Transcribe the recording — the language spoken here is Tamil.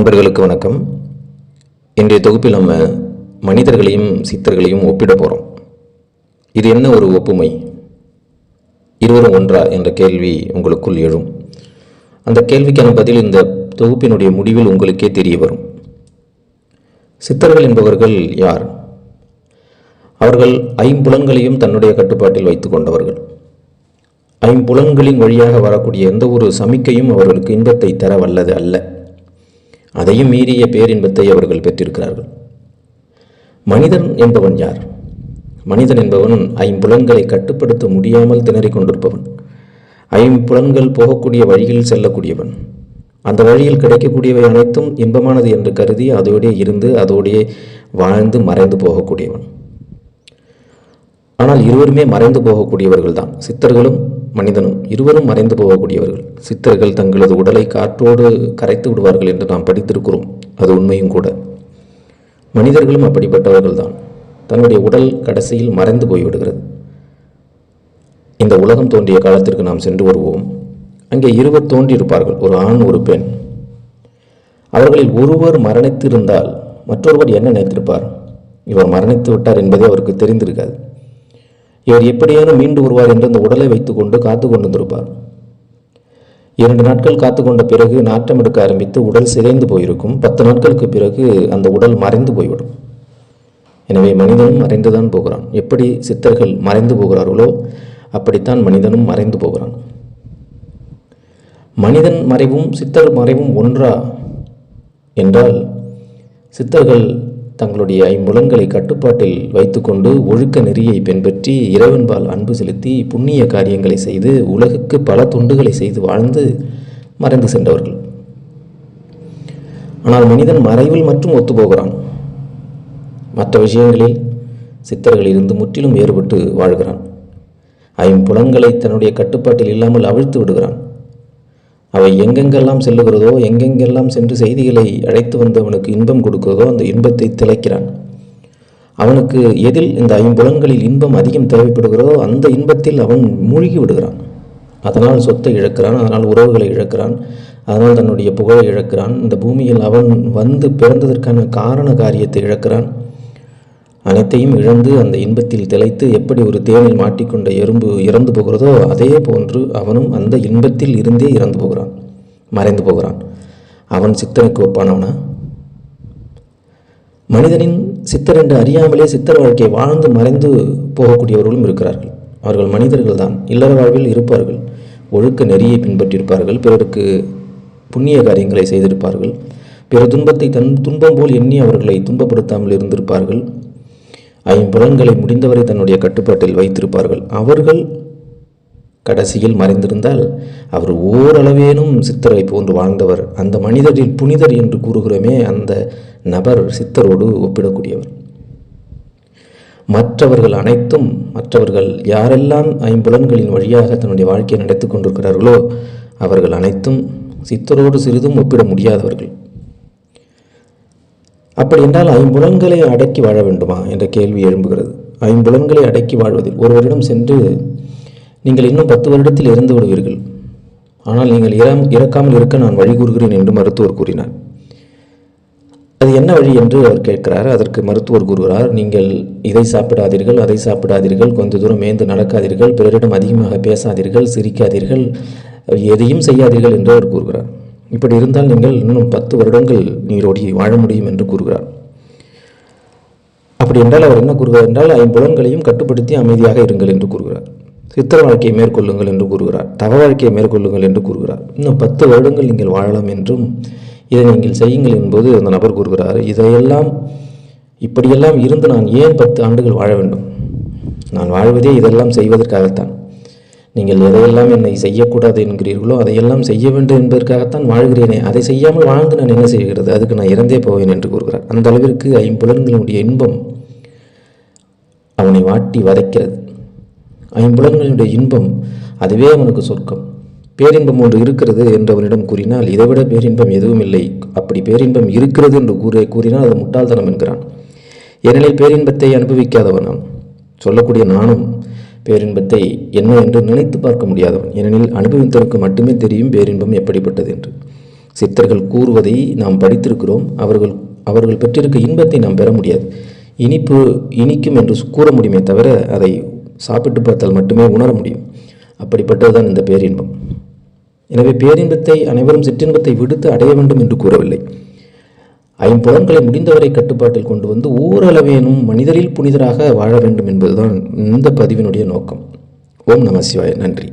நண்பர்களுக்கு வணக்கம். இன்றைய தொகுப்பில் நம்ம மனிதர்களையும் சித்தர்களையும் ஒப்பிட போகிறோம் இது என்ன ஒரு ஒப்புமை? இருவரும் ஒன்றா என்ற கேள்வி உங்களுக்குள் எழும். அந்த கேள்விக்கான பதில் இந்த தொகுப்பினுடைய முடிவில் உங்களுக்கே தெரிய வரும். சித்தர்கள் என்பவர்கள் யார்? அவர்கள் ஐம்புலன்களையும் தன்னுடைய கட்டுப்பாட்டில் வைத்துக் கொண்டவர்கள். ஐம்புலன்களின் வழியாக வரக்கூடிய எந்த ஒரு சமிக்கையும் அவர்களுக்கு இன்பத்தை தர வல்லது அல்ல. அதையும் மீறிய பேரின்பத்தை அவர்கள் பெற்றிருக்கிறார்கள். மனிதன் என்பவன் யார்? மனிதன் என்பவன் ஐம்புலன்களை கட்டுப்படுத்த முடியாமல் திணறிக் கொண்டிருப்பவன். ஐம்புலன்கள் போகக்கூடிய வழியில் செல்லக்கூடியவன். அந்த வழியில் கிடைக்கக்கூடியவை அனைத்தும் இன்பமானது என்று கருதி அதோடே இருந்து அதோடே வாழ்ந்து மறைந்து போகக்கூடியவன். ஆனால் இருவருமே மறைந்து போகக்கூடியவர்கள் தான் சித்தர்களும் மனிதனும் இருவரும் மறைந்து போகக்கூடியவர்கள். சித்தர்கள் தங்களது உடலை காற்றோடு கரைத்து விடுவார்கள் என்று நாம் படித்திருக்கிறோம். அது உண்மையும் கூட. மனிதர்களும் அப்படிப்பட்டவர்கள் தான். தன்னுடைய உடல் கடைசியில் மறைந்து போய்விடுகிறது. இந்த உலகம் தோன்றிய காலத்திற்கு நாம் சென்று வருவோம். அங்கே இருவர் தோன்றியிருப்பார்கள். ஒரு ஆண் ஒரு பெண். அவர்களில் ஒருவர் மரணித்திருந்தால் மற்றொருவர் என்ன நினைத்திருப்பார்? இவர் மரணித்து விட்டார் என்பதே அவருக்கு தெரிந்திருக்காது. இவர் எப்படியாவது மீண்டு வருவார் என்று அந்த உடலை வைத்துக்கொண்டு காத்து கொண்டிருந்திருப்பார். இரண்டு நாட்கள் காத்து கொண்ட பிறகு நாற்றம் எடுக்க ஆரம்பித்து உடல் சிதைந்து போயிருக்கும். பத்து நாட்களுக்கு பிறகு அந்த உடல் மறைந்து போய்விடும். எனவே மனிதனும் மறைந்துதான் போகிறான். எப்படி சித்தர்கள் மறைந்து போகிறார்களோ அப்படித்தான் மனிதனும் மறைந்து போகிறான். மனிதன் மறைவும் சித்தர் மறைவும் ஒன்றா என்றால் சித்தர்கள் தங்களுடைய ஐம்புலன்களை கட்டுப்பாட்டில் வைத்துக்கொண்டு ஒழுக்க நெறியை பின்பற்றி இறைவன்பால் அன்பு செலுத்தி புண்ணிய காரியங்களை செய்து உலகுக்கு பல தொண்டுகளை செய்து வாழ்ந்து மறைந்து சென்றவர்கள். ஆனால் மனிதன் மறைவில் மட்டும் ஒத்துப்போகிறான். மற்ற விஷயங்களில் சித்தர்கள் இருந்து முற்றிலும் வேறுபட்டு வாழ்கிறான். ஐம்புலன்களை தன்னுடைய கட்டுப்பாட்டில் இல்லாமல் அவிழ்த்து விடுகிறான். அவை எங்கெங்கெல்லாம் செல்லுகிறதோ எங்கெங்கெல்லாம் சென்று செய்திகளை அழைத்து வந்து அவனுக்கு இன்பம் கொடுக்கிறதோ அந்த இன்பத்தை திளைக்கிறான். அவனுக்கு எதில் இந்த ஐம்புலன்களில் இன்பம் அதிகம் தேவைப்படுகிறதோ அந்த இன்பத்தில் அவன் மூழ்கி விடுகிறான். அதனால் சொத்தை இழக்கிறான் அதனால் உறவுகளை இழக்கிறான் அதனால் தன்னுடைய புகழை இழக்கிறான். இந்த பூமியில் அவன் வந்து பிறந்ததற்கான காரண காரியத்தை இழக்கிறான். அனைத்தையும் இழந்து அந்த இன்பத்தில் திளைத்து எப்படி ஒரு தேனில் மாட்டிக்கொண்ட எறும்பு இறந்து போகிறதோ அதே போன்று அவனும் அந்த இன்பத்தில் இருந்தே இறந்து போகிறான் மறைந்து போகிறான். அவன் சித்தனுக்கு ஒப்பானவனா? மனிதனின் சித்தர் என்று அறியாமலே சித்தர் வாழ்க்கையை வாழ்ந்து மறைந்து போகக்கூடியவர்களும் இருக்கிறார்கள். அவர்கள் மனிதர்கள் தான் இல்லற வாழ்வில் இருப்பார்கள் ஒழுக்க நெறியை பின்பற்றியிருப்பார்கள் பிறருக்கு புண்ணிய காரியங்களை செய்திருப்பார்கள் பிற துன்பத்தை தன் துன்பம் போல் எண்ணி அவர்களை துன்பப்படுத்தாமல் இருந்திருப்பார்கள். ஐம்புலன்களை முடிந்தவரை தன்னுடைய கட்டுப்பாட்டில் வைத்திருப்பார்கள். அவர்கள் கடைசியில் மறைந்திருந்தால் அவர் ஓரளவேனும் சித்தரை போன்று வாழ்ந்தவர். அந்த மனிதரில் புனிதர் என்று கூறுகிறோமே அந்த நபர் சித்தரோடு ஒப்பிடக்கூடியவர். மற்றவர்கள் அனைத்தும் மற்றவர்கள் யாரெல்லாம் ஐம்புலன்களின் வழியாக தன்னுடைய வாழ்க்கையை நடத்தி கொண்டிருக்கிறார்களோ அவர்கள் அனைத்தும் சித்தரோடு சிறிதும் ஒப்பிட முடியாதவர்கள். அப்படி என்றால் ஐம்புலன்களை அடக்கி வாழ வேண்டுமா? என்ற கேள்வி எழும்புகிறது. ஐம்புலன்களை அடக்கி வாழ்வதில் ஒருவரிடம் சென்று நீங்கள் இன்னும் பத்து வருடத்தில் இறந்து விடுவீர்கள். ஆனால் நீங்கள் இறம் இறக்காமல் இருக்க நான் வழி கூறுகிறேன் என்று மருத்துவர் கூறினார். அது என்ன வழி என்று அவர் கேட்கிறார். அதற்கு மருத்துவர் கூறுகிறார் நீங்கள் இதை சாப்பிடாதீர்கள் அதை சாப்பிடாதீர்கள் கொஞ்ச தூரம் மேய்ந்து நடக்காதீர்கள் பிறரிடம் அதிகமாக பேசாதீர்கள் சிரிக்காதீர்கள் எதையும் செய்யாதீர்கள் என்று அவர் கூறுகிறார். இப்படி இருந்தால் நீங்கள் இன்னும் பத்து வருடங்கள் நீரோடி வாழ முடியும் என்று கூறுகிறார். அப்படி என்றால் அவர் என்ன கூறுகிறார் என்றால் ஐம்புலன்களையும் கட்டுப்படுத்தி அமைதியாக இருங்கள் என்று கூறுகிறார். சித்திர வாழ்க்கையை மேற்கொள்ளுங்கள் என்று கூறுகிறார். தவ வாழ்க்கையை மேற்கொள்ளுங்கள் என்று கூறுகிறார். இன்னும் பத்து வருடங்கள் நீங்கள் வாழலாம் என்றும் இதை நீங்கள் செய்யுங்கள் என்பது அந்த நபர் கூறுகிறார். இதையெல்லாம் இப்படியெல்லாம் இருந்து நான் ஏன் பத்து ஆண்டுகள் வாழ வேண்டும்? நான் வாழ்வதே இதெல்லாம் செய்வதற்காகத்தான். நீங்கள் எதையெல்லாம் என்னை செய்யக்கூடாது என்கிறீர்களோ அதையெல்லாம் செய்ய வேண்டும் என்பதற்காகத்தான் வாழ்கிறேனே. அதை செய்யாமல் வாழ்ந்து நான் என்ன செய்கிறது? அதுக்கு நான் இறந்தே போவேன் என்று கூறுகிறார். அந்த அளவிற்கு ஐம்புலன்களுடைய இன்பம் அவனை வாட்டி வதைக்கிறது. ஐம்புலன்களுடைய இன்பம் அதுவே அவனுக்கு சொர்க்கம். பேரின்பம் ஒன்று இருக்கிறது என்று அவனிடம் கூறினால் இதைவிட பேரின்பம் எதுவும் இல்லை. அப்படி பேரின்பம் இருக்கிறது என்று கூற கூறினால் அது முட்டாள்தனம் என்கிறான். ஏனெனில் பேரின்பத்தை அனுபவிக்காதவன் சொல்லக்கூடிய நானும் பேரின்பத்தை என்ன என்று நினைத்து பார்க்க முடியாதவன். ஏனெனில் அனுபவித்தவனுக்கு மட்டுமே தெரியும் பேரின்பம் எப்படிப்பட்டது என்று. சித்தர்கள் கூறுவதை நாம் படித்திருக்கிறோம். அவர்கள் அவர்கள் பெற்றிருக்க இன்பத்தை நாம் பெற முடியாது. இனிப்பு இனிக்கும் என்று கூற முடியுமே தவிர அதை சாப்பிட்டு பார்த்தால் மட்டுமே உணர முடியும். அப்படிப்பட்டதுதான் இந்த பேரின்பம். எனவே பேரின்பத்தை அனைவரும் சிற்றின்பத்தை விடுத்து அடைய வேண்டும் என்று கூறவில்லை. ஐம்புலன்களை முடிந்தவரை கட்டுப்பாட்டில் கொண்டு வந்து ஓரளவேனும் மனிதரில் புனிதராக வாழ வேண்டும் என்பதுதான் இந்த பதிவினுடைய நோக்கம். ஓம் நம சிவாய. நன்றி.